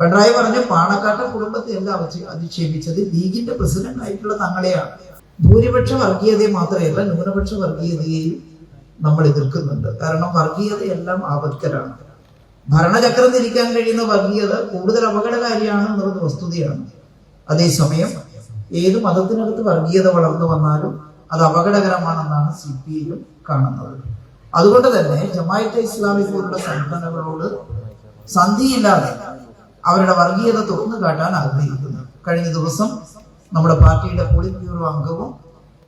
പിണറായി പറഞ്ഞു പാണക്കാട്ടെ കുടുംബത്തെ എല്ലാം അധിക്ഷേപിച്ചത്. ലീഗിന്റെ പ്രസിഡന്റ് ആയിട്ടുള്ള തങ്ങളെയാണ്. ഭൂരിപക്ഷ വർഗീയതയെ മാത്രമല്ല ന്യൂനപക്ഷ വർഗീയതയെയും നമ്മൾ എതിർക്കുന്നുണ്ട്. കാരണം വർഗീയതയെല്ലാം ആപത്കരാണ്. ഭരണചക്രം തിരിക്കാൻ കഴിയുന്ന വർഗീയത കൂടുതൽ അപകടകാരിയാണ് എന്നുള്ളത് വസ്തുതയാണ്. അതേസമയം ഏത് മതത്തിനകത്ത് വർഗീയത വളർന്നു വന്നാലും അത് അപകടകരമാണെന്നാണ് സി പി ഐയും കാണുന്നത്. അതുകൊണ്ട് തന്നെ ജമായത്തെ ഇസ്ലാമി പോലുള്ള സംഘടനകളോട് സന്ധിയില്ലാതെ അവരുടെ വർഗീയത തുറന്നു കാട്ടാൻ ആഗ്രഹിക്കുന്നു. കഴിഞ്ഞ ദിവസം നമ്മുടെ പാർട്ടിയുടെ പോളിറ്റ് ബ്യൂറോ അംഗവും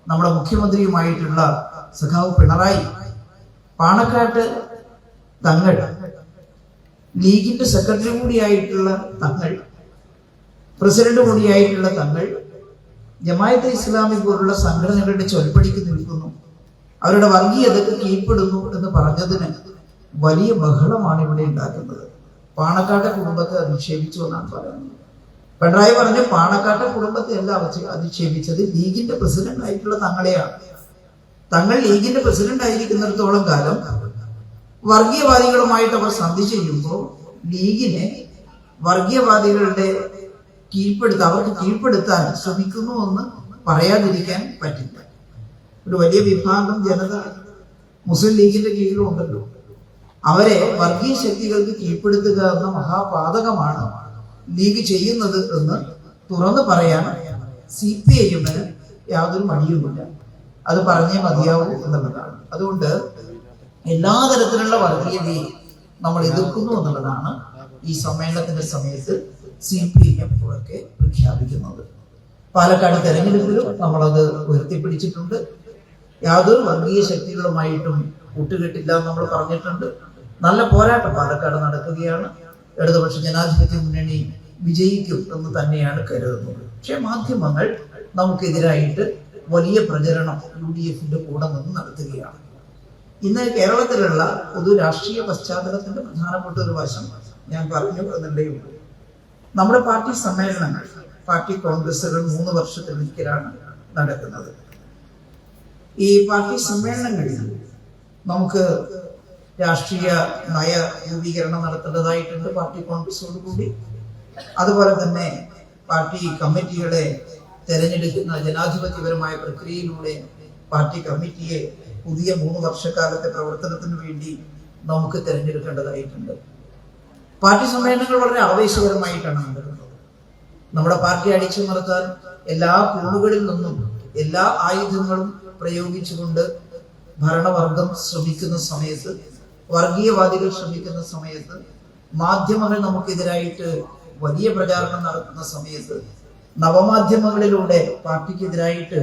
നമ്മുടെ മുഖ്യമന്ത്രിയുമായിട്ടുള്ള സഖാവ് പിണറായി പാണക്കാട്ട് തങ്ങൾ ലീഗിന്റെ സെക്രട്ടറി കൂടിയായിട്ടുള്ള തങ്ങൾ പ്രസിഡന്റ് കൂടിയായിട്ടുള്ള തങ്ങൾ ജമായത്ത് ഇസ്ലാമി പോലുള്ള സംഘടനകളുടെ ചൊൽപ്പടിക്ക് നിൽക്കുന്നു. അവരുടെ വർഗീയതക്ക് കീഴ്പ്പെടുന്നു എന്ന് പറഞ്ഞതിന് വലിയ ബഹളമാണ് ഇവിടെ ഉണ്ടാക്കുന്നത്. പാണക്കാട്ടെ കുടുംബത്തെ അധിക്ഷേപിച്ചു എന്നാണ് പറയുന്നത്. പിണറായി പറഞ്ഞു പാണക്കാട്ടെ കുടുംബത്തെ അല്ല അധി- അധിക്ഷേപിച്ചത് ലീഗിന്റെ പ്രസിഡന്റ് ആയിട്ടുള്ള തങ്ങളെയാണ്. തങ്ങൾ ലീഗിന്റെ പ്രസിഡന്റ് ആയിരിക്കുന്നിടത്തോളം കാലം വർഗീയവാദികളുമായിട്ട് അവർ സന്ധി ചെയ്യുമ്പോൾ ലീഗിനെ വർഗീയവാദികളുടെ കീഴ്പ്പെടുത്താൻ അവർക്ക് കീഴ്പ്പെടുത്താൻ ശ്രമിക്കുന്നു എന്ന് പറയാതിരിക്കാൻ പറ്റില്ല. ഒരു വലിയ വിഭാഗം ജനത മുസ്ലിം ലീഗിന്റെ കീഴിലും ഉണ്ടല്ലോ അവരെ വർഗീയ ശക്തികൾക്ക് കീഴ്പ്പെടുത്തുക എന്ന മഹാപാതകമാണ് ലീഗ് ചെയ്യുന്നത് എന്ന് തുറന്നു പറയാൻ സി പി ഐഎമ്മിന് യാതൊരു മടിയുമില്ല. അത് പറഞ്ഞേ മതിയാവൂ എന്നുള്ളതാണ്. അതുകൊണ്ട് എല്ലാ തരത്തിലുള്ള വർഗീയതയും നമ്മൾ എതിർക്കുന്നു എന്നുള്ളതാണ് ഈ സമ്മേളനത്തിന്റെ സമയത്ത് സി പി എം ഒക്കെ പ്രഖ്യാപിക്കുന്നത്. പാലക്കാട് തെരഞ്ഞെടുപ്പിലും നമ്മളത് ഉയർത്തിപ്പിടിച്ചിട്ടുണ്ട്. യാതൊരു വർഗീയ ശക്തികളുമായിട്ടും കൂട്ടുകെട്ടില്ല എന്ന് നമ്മൾ പറഞ്ഞിട്ടുണ്ട്. നല്ല പോരാട്ടം പാലക്കാട് നടക്കുകയാണ്. ഇടതുപക്ഷ ജനാധിപത്യ മുന്നണി വിജയിക്കും എന്ന് തന്നെയാണ് കരുതുന്നത്. പക്ഷേ മാധ്യമങ്ങൾ നമുക്കെതിരായിട്ട് വലിയ പ്രചരണം യു ഡി എഫിന്റെ കൂടെ നിന്ന് നടത്തുകയാണ്. ഇന്ന് കേരളത്തിലുള്ള പൊതു രാഷ്ട്രീയ പശ്ചാത്തലത്തിന്റെ പ്രധാനപ്പെട്ട ഒരു വശം ഞാൻ പറഞ്ഞു എന്നല്ലേ നമ്മുടെ പാർട്ടി സമ്മേളനങ്ങൾ പാർട്ടി കോൺഗ്രസുകൾ മൂന്ന് വർഷത്തിലൊരിക്കലാണ് നടക്കുന്നത്. ഈ പാർട്ടി സമ്മേളനങ്ങളിൽ നമുക്ക് രാഷ്ട്രീയ നയ രൂപീകരണം നടത്തേണ്ടതായിട്ടുണ്ട് പാർട്ടി കോൺഗ്രസോട് കൂടി. അതുപോലെ തന്നെ പാർട്ടി കമ്മിറ്റികളെ തെരഞ്ഞെടുക്കുന്ന ജനാധിപത്യപരമായ പ്രക്രിയയിലൂടെ പാർട്ടി കമ്മിറ്റിയെ പുതിയ മൂന്ന് വർഷക്കാലത്തെ പ്രവർത്തനത്തിന് വേണ്ടി നമുക്ക് തിരഞ്ഞെടുക്കേണ്ടതായിട്ടുണ്ട്. പാർട്ടി സമ്മേളനങ്ങൾ വളരെ ആവേശകരമായിട്ടാണ് നടക്കുന്നത് നമ്മുടെ പാർട്ടി അടിച്ചു നിർത്താൻ എല്ലാ കൂണുകളിൽ നിന്നും എല്ലാ ആയുധങ്ങളും പ്രയോഗിച്ചുകൊണ്ട് ഭരണവർഗം ശ്രമിക്കുന്ന സമയത്ത് വർഗീയവാദികൾ ശ്രമിക്കുന്ന സമയത്ത് മാധ്യമങ്ങൾ നമുക്കെതിരായിട്ട് വലിയ പ്രചാരണം നടത്തുന്ന സമയത്ത് നവമാധ്യമങ്ങളിലൂടെ പാർട്ടിക്കെതിരായിട്ട്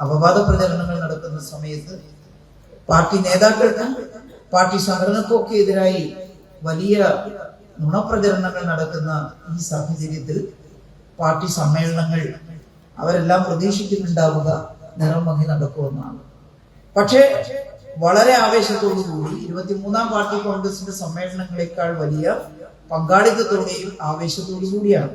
അപവാദ പ്രചരണങ്ങൾ നടക്കുന്ന സമയത്ത് പാർട്ടി നേതാക്കൾക്ക് പാർട്ടി സംഘടനക്കൊക്കെ എതിരായി വലിയ നുണപ്രചരണങ്ങൾ നടക്കുന്ന ഈ സാഹചര്യത്തിൽ പാർട്ടി സമ്മേളനങ്ങൾ അവരെല്ലാം പ്രതീക്ഷിക്കുന്നുണ്ടാവുക നിറം മങ്ങി നടക്കുമെന്നാണ്. പക്ഷേ വളരെ ആവേശത്തോടു കൂടി ഇരുപത്തിമൂന്നാം പാർട്ടി കോൺഗ്രസിന്റെ സമ്മേളനങ്ങളെക്കാൾ വലിയ പങ്കാളിത്തത്തോടെയും ആവേശത്തോടു കൂടിയാണ്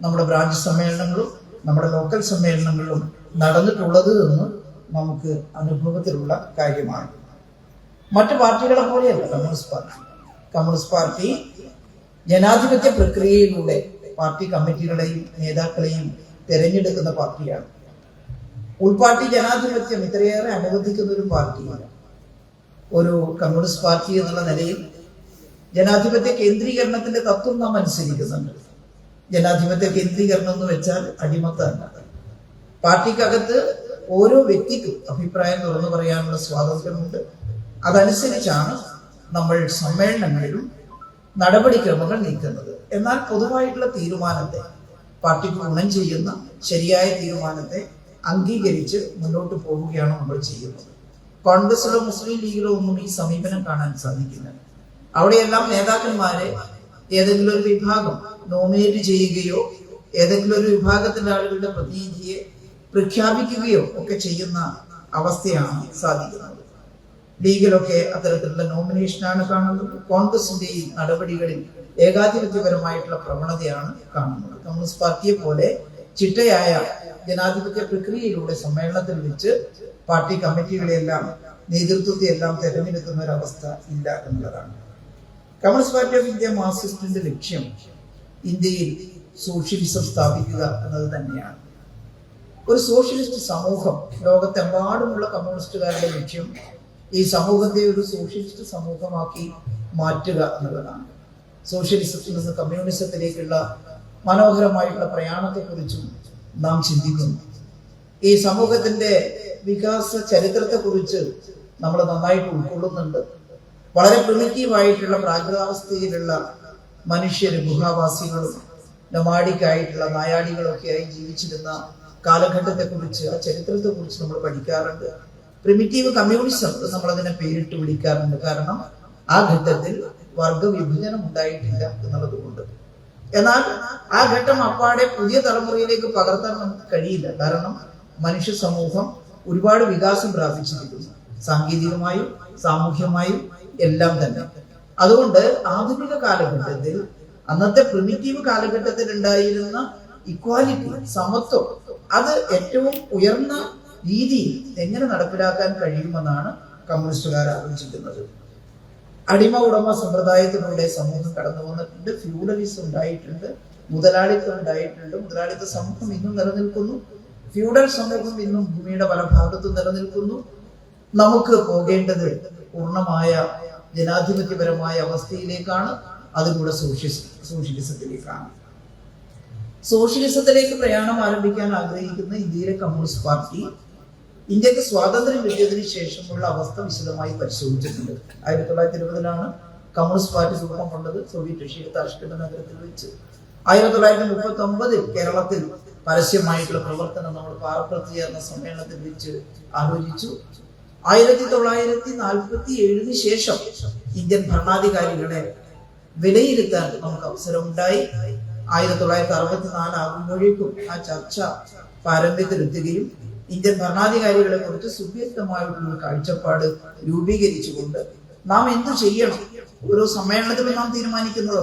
നമ്മുടെ ബ്രാഞ്ച് സമ്മേളനങ്ങളും നമ്മുടെ ലോക്കൽ സമ്മേളനങ്ങളിലും നടന്നിട്ടുള്ളത് എന്ന് നമുക്ക് അനുഭവത്തിലുള്ള കാര്യമാണ്. മറ്റു പാർട്ടികളെ പോലെയല്ല കമ്മ്യൂണിസ്റ്റ് പാർട്ടി. കമ്മ്യൂണിസ്റ്റ് പാർട്ടി ജനാധിപത്യ പ്രക്രിയയിലൂടെ പാർട്ടി കമ്മിറ്റികളെയും നേതാക്കളെയും തെരഞ്ഞെടുക്കുന്ന പാർട്ടിയാണ്. ഉൾപാർട്ടി ജനാധിപത്യം ഇത്രയേറെ അനുവദിക്കുന്ന ഒരു പാർട്ടിയാണ് ഒരു കമ്മ്യൂണിസ്റ്റ് പാർട്ടി എന്നുള്ള നിലയിൽ ജനാധിപത്യ കേന്ദ്രീകരണത്തിന്റെ തത്വം നാം അനുസരിക്കുന്നുണ്ട്. ജനാധിപത്യ കേന്ദ്രീകരണം എന്ന് വെച്ചാൽ അടിമത്തല്ല പാർട്ടിക്കകത്ത് ഓരോ വ്യക്തിക്കും അഭിപ്രായം തുറന്നു പറയാനുള്ള സ്വാതന്ത്ര്യമുണ്ട്. അതനുസരിച്ചാണ് നമ്മൾ സമ്മേളനങ്ങളിലും നടപടിക്രമങ്ങൾ നീക്കുന്നത്. എന്നാൽ പൊതുവായിട്ടുള്ള തീരുമാനത്തെ പാർട്ടിക്ക് ഗുണം ചെയ്യുന്ന ശരിയായ തീരുമാനത്തെ അംഗീകരിച്ച് മുന്നോട്ട് പോവുകയാണ് നമ്മൾ ചെയ്യുന്നത്. കോൺഗ്രസിലോ മുസ്ലിം ലീഗിലോ ഒന്നും ഈ സമീപനം കാണാൻ സാധിക്കില്ല. അവിടെയെല്ലാം നേതാക്കന്മാരെ ഏതെങ്കിലും ഒരു വിഭാഗം നോമിനേറ്റ് ചെയ്യുകയോ ഏതെങ്കിലും ഒരു വിഭാഗത്തിലെ ആളുകളുടെ പ്രതിനിധിയെ പ്രഖ്യാപിക്കുകയോ ഒക്കെ ചെയ്യുന്ന അവസ്ഥയാണ് സാധിക്കുന്നത്. ലീഗിലൊക്കെ അത്തരത്തിലുള്ള നോമിനേഷനാണ് കാണുന്നത്. കോൺഗ്രസിന്റെ ഈ നടപടികളിൽ ഏകാധിപത്യപരമായിട്ടുള്ള പ്രവണതയാണ് കാണുന്നത്. കമ്മ്യൂണിസ്റ്റ് പാർട്ടിയെ പോലെ ചിട്ടയായ ജനാധിപത്യ പ്രക്രിയയിലൂടെ സമ്മേളനത്തിൽ വെച്ച് പാർട്ടി കമ്മിറ്റികളെല്ലാം നേതൃത്വത്തെ എല്ലാം തെരഞ്ഞെടുക്കുന്ന ഒരു അവസ്ഥ ഇല്ല എന്നുള്ളതാണ്. കമ്മ്യൂണിസ്റ്റ് പാർട്ടി ഓഫ് ഇന്ത്യ മാർക്സിസ്റ്റിന്റെ ലക്ഷ്യം ഇന്ത്യയിൽ സോഷ്യലിസം സ്ഥാപിക്കുക എന്നത് തന്നെയാണ്. ഒരു സോഷ്യലിസ്റ്റ് സമൂഹം ലോകത്തെമ്പാടുമുള്ള കമ്മ്യൂണിസ്റ്റുകാരുടെ ലക്ഷ്യം ഈ സമൂഹത്തെ ഒരു സോഷ്യലിസ്റ്റ് സമൂഹമാക്കി മാറ്റുക എന്നുള്ളതാണ്. സോഷ്യലിസത്തിൽ നിന്ന് കമ്മ്യൂണിസത്തിലേക്കുള്ള മനോഹരമായിട്ടുള്ള പ്രയാണത്തെക്കുറിച്ചും നാം ചിന്തിക്കുന്നു. ഈ സമൂഹത്തിന്റെ വികാസ ചരിത്രത്തെ കുറിച്ച് നമ്മൾ നന്നായിട്ട് ഉൾക്കൊള്ളുന്നുണ്ട്. വളരെ പ്രിമിറ്റീവായിട്ടുള്ള പ്രാകൃതാവസ്ഥയിലുള്ള മനുഷ്യര് ഗുഹാവാസികളും നൊമാഡിക്കായിട്ടുള്ള നായാടികളൊക്കെയായി ജീവിച്ചിരുന്ന കാലഘട്ടത്തെ കുറിച്ച് ആ ചരിത്രത്തെ കുറിച്ച് നമ്മൾ പഠിക്കാറുണ്ട്. പ്രിമിറ്റീവ് കമ്മ്യൂണിസം നമ്മൾ അതിനെ പേരിട്ട് വിളിക്കാറുണ്ട്. കാരണം ആ ഘട്ടത്തിൽ വർഗ വിഭജനം ഉണ്ടായിട്ടില്ല എന്നുള്ളത് കൊണ്ട് എന്നാൽ ആ ഘട്ടം അപ്പാടെ പുതിയ തലമുറയിലേക്ക് പകർത്താൻ നമുക്ക് കഴിയില്ല. കാരണം മനുഷ്യ സമൂഹം ഒരുപാട് വികാസം പ്രാപിച്ചിരിക്കുന്നു. സാങ്കേതികമായും സാമൂഹ്യമായും എല്ലാം തന്നെ. അതുകൊണ്ട് ആധുനിക കാലഘട്ടത്തിൽ അന്നത്തെ പ്രിമിറ്റീവ് കാലഘട്ടത്തിൽ ഉണ്ടായിരുന്ന ഇക്വാലിറ്റി സമത്വം അത് ഏറ്റവും ഉയർന്ന രീതിയിൽ എങ്ങനെ നടപ്പിലാക്കാൻ കഴിയുമെന്നാണ് കമ്മ്യൂണിസ്റ്റുകാർ ആലോചിക്കുന്നത്. അടിമ ഉടമ സമ്പ്രദായത്തിലൂടെ സമൂഹം കടന്നു വന്നിട്ടുണ്ട്. ഫ്യൂഡലിസം ഉണ്ടായിട്ടുണ്ട്. മുതലാളിത്തം ഉണ്ടായിട്ടുണ്ട്. മുതലാളിത്ത സമൂഹം ഇന്നും നിലനിൽക്കുന്നു. ഫ്യൂഡൽ സമൂഹം ഇന്നും ഭൂമിയുടെ പല ഭാഗത്തും നിലനിൽക്കുന്നു. നമുക്ക് പോകേണ്ടത് പൂർണമായ ജനാധിപത്യപരമായ അവസ്ഥയിലേക്കാണ്. അതിലൂടെ സോഷ്യസ് സോഷ്യലിസത്തിലേക്കാണ്. സോഷ്യലിസത്തിലേക്ക് പ്രയാണം ആരംഭിക്കാൻ ആഗ്രഹിക്കുന്ന ഇന്ത്യയിലെ കമ്മ്യൂണിസ്റ്റ് പാർട്ടി ഇന്ത്യയ്ക്ക് സ്വാതന്ത്ര്യം കിട്ടിയതിന് ശേഷമുള്ള അവസ്ഥ വിശദമായി പരിശോധിച്ചിട്ടുണ്ട്. ആയിരത്തി തൊള്ളായിരത്തി ഇരുപതിലാണ് കമ്മ്യൂണിസ്റ്റ് പാർട്ടി രൂപം കൊണ്ടത് സോവിയറ്റ് റഷ്യയുടെ താഷ്കണ്ട് നഗരത്തിൽ വെച്ച്. ആയിരത്തി തൊള്ളായിരത്തി മുപ്പത്തി ഒമ്പതിൽ കേരളത്തിൽ പരസ്യമായിട്ടുള്ള പ്രവർത്തനം നമ്മൾ പാറപ്പുറത്ത് ചേർന്ന സമ്മേളനത്തിൽ വെച്ച് ആലോചിച്ചു. ആയിരത്തി തൊള്ളായിരത്തി നാൽപ്പത്തി ഏഴിന് ശേഷം ഇന്ത്യൻ ഭരണാധികാരികളെ വിലയിരുത്താൻ നമുക്ക് അവസരമുണ്ടായി. ആയിരത്തി തൊള്ളായിരത്തി അറുപത്തി നാല് ആകുമ്പോഴേക്കും ആ ചർച്ച പാരമ്യത്തിലെത്തുകയും ഇന്ത്യൻ ഭരണാധികാരികളെ കുറിച്ച് സുവ്യക്തമായിട്ടുള്ള കാഴ്ചപ്പാട് രൂപീകരിച്ചുകൊണ്ട് നാം എന്തു ചെയ്യണം? ഓരോ സമ്മേളനത്തിലും നാം തീരുമാനിക്കുന്നത്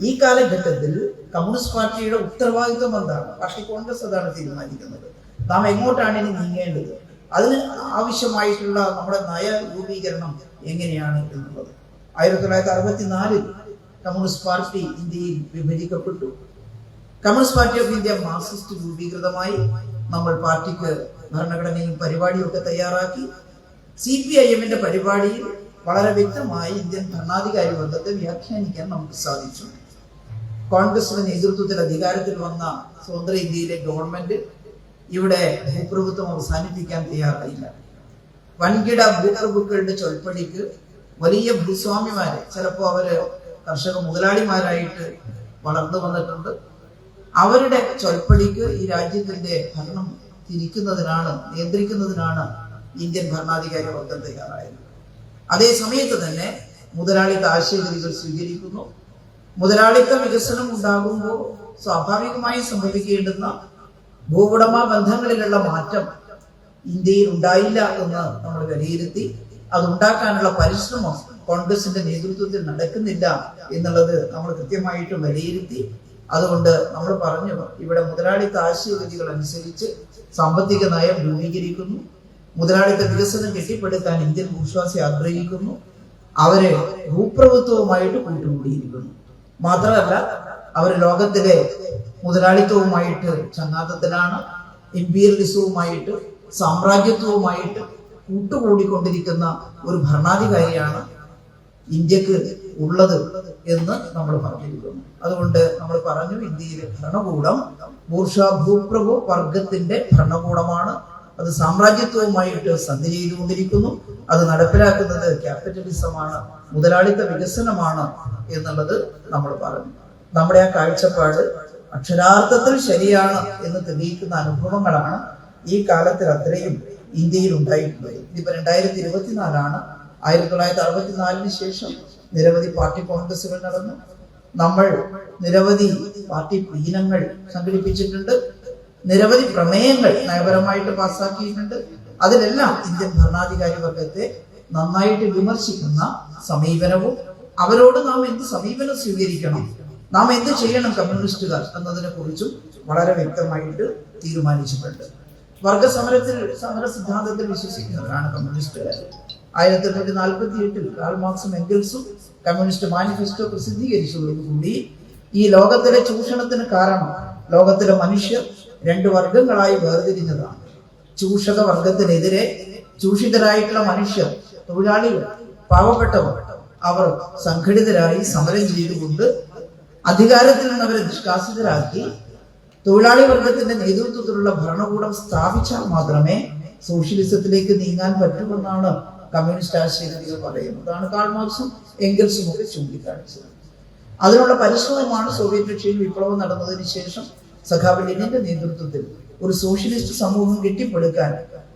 ഈ കാലഘട്ടത്തിൽ കമ്മ്യൂണിസ്റ്റ് പാർട്ടിയുടെ ഉത്തരവാദിത്വം എന്താണ്? പാർട്ടി കോൺഗ്രസ് അതാണ് തീരുമാനിക്കുന്നത്. നാം എങ്ങോട്ടാണ് ഇനി നീങ്ങേണ്ടത്? അതിന് ആവശ്യമായിട്ടുള്ള നമ്മുടെ നയ രൂപീകരണം എങ്ങനെയാണ് എന്നുള്ളത്. ആയിരത്തി തൊള്ളായിരത്തി അറുപത്തിനാലിൽ കമ്മ്യൂണിസ്റ്റ് പാർട്ടി ഇന്ത്യയിൽ വിഭജിക്കപ്പെട്ടു. Communist Party of India Marxist രൂപീകൃതമായി. നമ്മൾ പാർട്ടിക്ക് ഭരണഘടനയും പരിപാടിയും ഒക്കെ തയ്യാറാക്കി സി പി ഐ എമ്മിന്റെ പരിപാടിയിൽ വളരെ വ്യക്തമായി ഇന്ത്യൻ ഭരണാധികാരി വർഗത്തെ വ്യാഖ്യാനിക്കാൻ നമുക്ക് സാധിച്ചു. കോൺഗ്രസിന്റെ നേതൃത്വത്തിൽ അധികാരത്തിൽ വന്ന സ്വതന്ത്ര ഇന്ത്യയിലെ ഗവൺമെന്റ് ഇവിടെ ഭൂപ്രഭുത്വം അവസാനിപ്പിക്കാൻ തയ്യാറായില്ല. വൻകിട ഭൂപ്രഭുക്കളുടെ ചൊൽപ്പടിക്ക് വലിയ ഭൂസ്വാമിമാരെ ചിലപ്പോൾ അവർ കർഷക മുതലാളിമാരായിട്ട് വളർന്നു വന്നിട്ടുണ്ട്. അവരുടെ ചൊൽപ്പടിക്ക് ഈ രാജ്യത്തിന്റെ ഭരണം തിരിക്കുന്നതിനാണ് നിയന്ത്രിക്കുന്നതിനാണ് ഇന്ത്യൻ ഭരണാധികാരി വർഗം തയ്യാറായത്. അതേ സമയത്ത് തന്നെ മുതലാളിത്ത ആശയഗതികൾ സ്വീകരിക്കുന്നു. മുതലാളിത്ത വികസനം ഉണ്ടാകുമ്പോൾ സ്വാഭാവികമായി സംഭവിക്കേണ്ടുന്ന ഭൂവുടമ ബന്ധങ്ങളിലുള്ള മാറ്റം ഇന്ത്യയിൽ ഉണ്ടായില്ല എന്ന് നമ്മൾ വിലയിരുത്തി അതുണ്ടാക്കാനുള്ള പരിശ്രമം കോൺഗ്രസിന്റെ നേതൃത്വത്തിൽ നടക്കുന്നില്ല എന്നുള്ളത് നമ്മൾ കൃത്യമായിട്ടും വിലയിരുത്തി അതുകൊണ്ട് നമ്മൾ പറഞ്ഞു ഇവിടെ മുതലാളിത്ത ആശയഗതികൾ അനുസരിച്ച് സാമ്പത്തിക നയം രൂപീകരിക്കുന്നു. മുതലാളിത്ത വികസനം കെട്ടിപ്പടുക്കാൻ ഇന്ത്യൻ ഭൂസ്വാസി ആഗ്രഹിക്കുന്നു. അവരെ ഭൂപ്രഭുത്വവുമായിട്ട് കൂട്ടുകൂടിയിരിക്കുന്നു. മാത്രമല്ല അവർ ലോകത്തിലെ മുതലാളിത്തവുമായിട്ട് ചങ്ങാത്തത്തിലാണ് ഇമ്പീരിയലിസവുമായിട്ട് സാമ്രാജ്യത്വവുമായിട്ട് കൂട്ടുകൂടിക്കൊണ്ടിരിക്കുന്ന ഒരു ഭരണാധികാരിയാണ് ഇന്ത്യയ്ക്ക് ഉള്ളത് എന്ന് നമ്മൾ പറഞ്ഞിരിക്കുന്നു. അതുകൊണ്ട് നമ്മൾ പറഞ്ഞു ഇന്ത്യയിലെ ഭരണകൂടം ബൂർഷ ഭൂപ്രഭു വർഗത്തിന്റെ ഭരണകൂടമാണ്. അത് സാമ്രാജ്യത്വവുമായിട്ട് സന്ധി ചെയ്തുകൊണ്ടിരിക്കുന്നു. അത് നടപ്പിലാക്കുന്നത് ക്യാപിറ്റലിസമാണ് മുതലാളിത്ത വികസനമാണ് എന്നുള്ളത് നമ്മൾ പറഞ്ഞു. നമ്മുടെ ആ കാഴ്ചപ്പാട് അക്ഷരാർത്ഥത്തിൽ ശരിയാണ് എന്ന് തെളിയിക്കുന്ന അനുഭവങ്ങളാണ് ഈ കാലത്തിൽ അത്രയും ഇന്ത്യയിൽ ഉണ്ടായിട്ടുള്ളത്. ഇതിപ്പോ രണ്ടായിരത്തി ഇരുപത്തിനാലാണ്. ആയിരത്തി തൊള്ളായിരത്തി അറുപത്തിനാലിന് ശേഷം നിരവധി പാർട്ടി കോൺഗ്രസുകൾ നടന്നു. നമ്മൾ നിരവധി പാർട്ടി പ്രീനങ്ങൾ സംഘടിപ്പിച്ചിട്ടുണ്ട്. നിരവധി പ്രമേയങ്ങൾ നയപരമായിട്ട് പാസ്സാക്കിയിട്ടുണ്ട്. അതിലെല്ലാം ഇന്ത്യൻ ഭരണാധികാരി വർഗത്തെ നന്നായിട്ട് വിമർശിക്കുന്ന സമീപനവും അവരോട് നാം എന്ത് സമീപനം സ്വീകരിക്കണം നാം എന്ത് ചെയ്യണം കമ്മ്യൂണിസ്റ്റുകാർ എന്നതിനെ കുറിച്ചും വളരെ വ്യക്തമായിട്ട് തീരുമാനിച്ചിട്ടുണ്ട്. വർഗ സമരത്തിൽ സമര സിദ്ധാന്തത്തിൽ വിശ്വസിക്കുന്നവരാണ് കമ്മ്യൂണിസ്റ്റുകാർ. ആയിരത്തി എണ്ണൂറ്റി നാൽപ്പത്തി എട്ടിൽ കാൾ മാർക്സും എംഗൽസും കമ്മ്യൂണിസ്റ്റ് മാനിഫെസ്റ്റോ പ്രസിദ്ധീകരിച്ചതോടുകൂടി ഈ ലോകത്തിലെ ചൂഷണത്തിന് കാരണം ലോകത്തിലെ മനുഷ്യർ രണ്ട് വർഗങ്ങളായി വേർതിരിഞ്ഞതാണ്. ചൂഷക വർഗത്തിനെതിരെ ചൂഷിതരായിട്ടുള്ള മനുഷ്യർ തൊഴിലാളികൾ പാവപ്പെട്ടവർ അവർ സംഘടിതരായി സമരം ചെയ്തുകൊണ്ട് അധികാരത്തിൽ നിന്ന് അവരെ നിഷ്കാസിതരാക്കി തൊഴിലാളി വർഗത്തിന്റെ നേതൃത്വത്തിലുള്ള ഭരണകൂടം സ്ഥാപിച്ചാൽ മാത്രമേ സോഷ്യലിസത്തിലേക്ക് നീങ്ങാൻ പറ്റുമെന്നാണ് കമ്മ്യൂണിസ്റ്റ് ആശയരീതികൾ പറയും അതാണ് കാൾ മാർക്സും എംഗൽസും ഒക്കെ ചൂണ്ടിക്കാണിച്ചത്. അതിനുള്ള പരിശ്രമമാണ് സോവിയറ്റ് റഷ്യയിൽ വിപ്ലവം നടന്നതിന് ശേഷം സഖാവ് നേതൃത്വത്തിൽ ഒരു സോഷ്യലിസ്റ്റ് സമൂഹം കെട്ടിപ്പടുക്കാൻ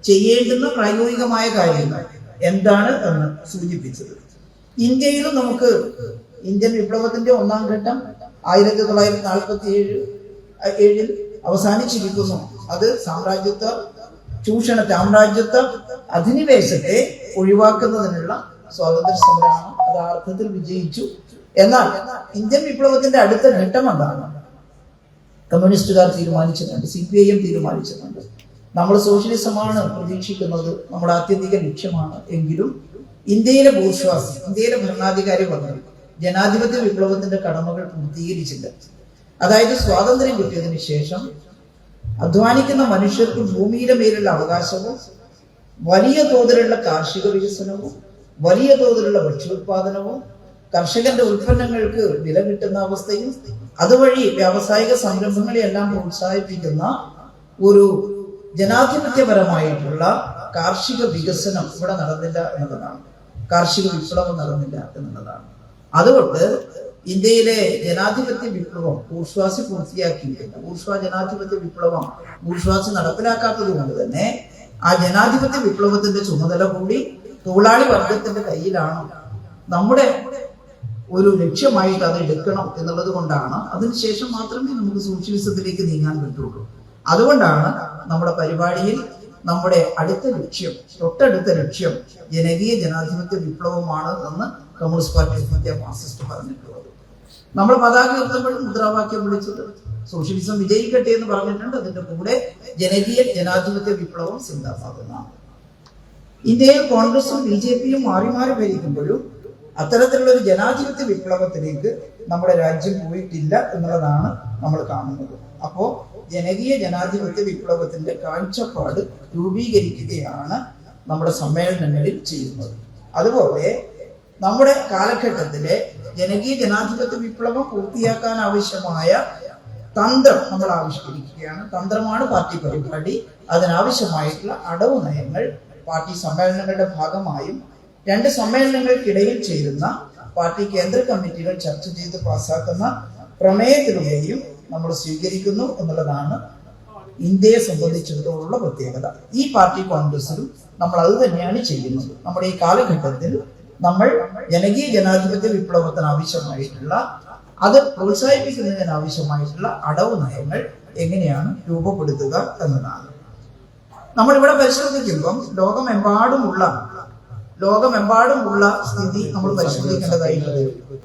ചെയ്യേണ്ടുന്ന പ്രായോഗികമായ കാര്യങ്ങൾ എന്താണ് എന്ന് സൂചിപ്പിച്ചത്. ഇന്ത്യയിലും നമുക്ക് ഇന്ത്യൻ വിപ്ലവത്തിന്റെ ഒന്നാം ഘട്ടം ആയിരത്തി തൊള്ളായിരത്തി നാൽപ്പത്തി ഏഴ് ഏഴിൽ അവസാനിച്ചിരിക്കുന്നു. അത് സാമ്രാജ്യത്വ ചൂഷണ സാമ്രാജ്യത്വ അധിനിവേശത്തെ ഒഴിവാക്കുന്നതിനുള്ള സ്വാതന്ത്ര്യ സമരമാണ്. അത് അർത്ഥത്തിൽ വിജയിച്ചു. എന്നാൽ ഇന്ത്യൻ വിപ്ലവത്തിന്റെ അടുത്ത ഘട്ടം എന്താണ് കമ്മ്യൂണിസ്റ്റുകാർ തീരുമാനിച്ചിട്ടുണ്ട് സി പി ഐ എം തീരുമാനിച്ചിട്ടുണ്ട്. നമ്മൾ സോഷ്യലിസമാണ് പ്രതീക്ഷിക്കുന്നത് നമ്മുടെ ആത്യന്തിക ലക്ഷ്യമാണ്. എങ്കിലും ഇന്ത്യയിലെ ബൂർഷ്വാസി ഇന്ത്യയിലെ ഭരണാധികാരി വന്നത് ജനാധിപത്യ വിപ്ലവത്തിന്റെ കടമകൾ പൂർത്തീകരിച്ചില്ല. അതായത് സ്വാതന്ത്ര്യം കിട്ടിയതിനു ശേഷം അധ്വാനിക്കുന്ന മനുഷ്യർക്ക് ഭൂമിയുടെ മേലുള്ള അവകാശവും വലിയ തോതിലുള്ള കാർഷിക വികസനവും വലിയ തോതിലുള്ള ഭക്ഷ്യോത്പാദനവും കർഷകന്റെ ഉൽപ്പന്നങ്ങൾക്ക് വില കിട്ടുന്ന അവസ്ഥയും അതുവഴി വ്യാവസായിക സംരംഭങ്ങളെ എല്ലാം പ്രോത്സാഹിപ്പിക്കുന്ന ഒരു ജനാധിപത്യപരമായിട്ടുള്ള കാർഷിക വികസനം ഇവിടെ നടന്നില്ല എന്നതാണ് കാർഷിക വിപ്ലവം നടന്നില്ല എന്നുള്ളതാണ്. അതുകൊണ്ട് ഇന്ത്യയിലെ ജനാധിപത്യ വിപ്ലവം ഊർശ്വാസി പൂർത്തിയാക്കിയിട്ടില്ല ഊർശ്വാ ജനാധിപത്യ വിപ്ലവം ഊർശ്വാസി നടപ്പിലാക്കാത്തത് കൊണ്ട് തന്നെ ആ ജനാധിപത്യ വിപ്ലവത്തിന്റെ ചുമതല കൂടി തൊഴിലാളി വർഗത്തിന്റെ കയ്യിലാണ്. നമ്മുടെ ഒരു ലക്ഷ്യമായിട്ട് അത് എടുക്കണം എന്നുള്ളത് കൊണ്ടാണ് അതിനുശേഷം മാത്രമേ നമുക്ക് സോഷ്യലിസത്തിലേക്ക് നീങ്ങാൻ പറ്റുള്ളൂ. അതുകൊണ്ടാണ് നമ്മുടെ പരിപാടിയിൽ നമ്മുടെ അടുത്ത ലക്ഷ്യം തൊട്ടടുത്ത ലക്ഷ്യം ജനകീയ ജനാധിപത്യ വിപ്ലവമാണ് എന്ന് Communist Party of India Marxist പറഞ്ഞിട്ടുള്ളത്. നമ്മൾ പതാക ഉയർത്തുമ്പോഴും മുദ്രാവാക്യം വിളിച്ചത് സോഷ്യലിസം വിജയിക്കട്ടെ എന്ന് പറഞ്ഞിട്ടുണ്ട്. അതിന്റെ കൂടെ ജനകീയ ജനാധിപത്യ വിപ്ലവം സിന്ധാസാകുന്നതാണ് ഇന്ത്യയിൽ കോൺഗ്രസും ബി ജെ പിയും മാറി മാറി ഭരിക്കുമ്പോഴും അത്തരത്തിലുള്ള ഒരു ജനാധിപത്യ വിപ്ലവത്തിലേക്ക് നമ്മുടെ രാജ്യം പോയിട്ടില്ല എന്നുള്ളതാണ് നമ്മൾ കാണുന്നത്. അപ്പോ ജനകീയ ജനാധിപത്യ വിപ്ലവത്തിന്റെ കാഴ്ചപ്പാട് രൂപീകരിക്കുകയാണ് നമ്മുടെ സമ്മേളനങ്ങളിൽ ചെയ്യുന്നത്. അതുപോലെ നമ്മുടെ കാലഘട്ടത്തിലെ ജനകീയ ജനാധിപത്യ വിപ്ലവം പൂർത്തിയാക്കാൻ ആവശ്യമായ തന്ത്രം നമ്മൾ ആവിഷ്കരിക്കുകയാണ്. തന്ത്രമാണ് പാർട്ടി പരിപാടി. അതിനാവശ്യമായിട്ടുള്ള അടവ് നയങ്ങൾ പാർട്ടി സമ്മേളനങ്ങളുടെ ഭാഗമായും രണ്ട് സമ്മേളനങ്ങൾക്കിടയിൽ ചേരുന്ന പാർട്ടി കേന്ദ്ര കമ്മിറ്റികൾ ചർച്ച ചെയ്ത് പാസാക്കുന്ന പ്രമേയത്തിലൂടെയും നമ്മൾ സ്വീകരിക്കുന്നു എന്നുള്ളതാണ് ഇന്ത്യയെ സംബന്ധിച്ചിടത്തോളമുള്ള പ്രത്യേകത. ഈ പാർട്ടി കോൺഗ്രസിലും നമ്മൾ അത് തന്നെയാണ് ചെയ്യുന്നത്. നമ്മുടെ ഈ കാലഘട്ടത്തിൽ നമ്മൾ ജനകീയ ജനാധിപത്യ വിപ്ലവത്തിന് ആവശ്യമായിട്ടുള്ള അത് പ്രോത്സാഹിപ്പിക്കുന്നതിന് ആവശ്യമായിട്ടുള്ള അടവ് നയങ്ങൾ എങ്ങനെയാണ് രൂപപ്പെടുത്തുക എന്നതാണ്. നമ്മൾ ഇവിടെ പരിശോധിക്കുമ്പം ലോകമെമ്പാടുമുള്ള ലോകമെമ്പാടുമുള്ള സ്ഥിതി നമ്മൾ പരിശോധിക്കേണ്ടതായിട്ടുള്ളത്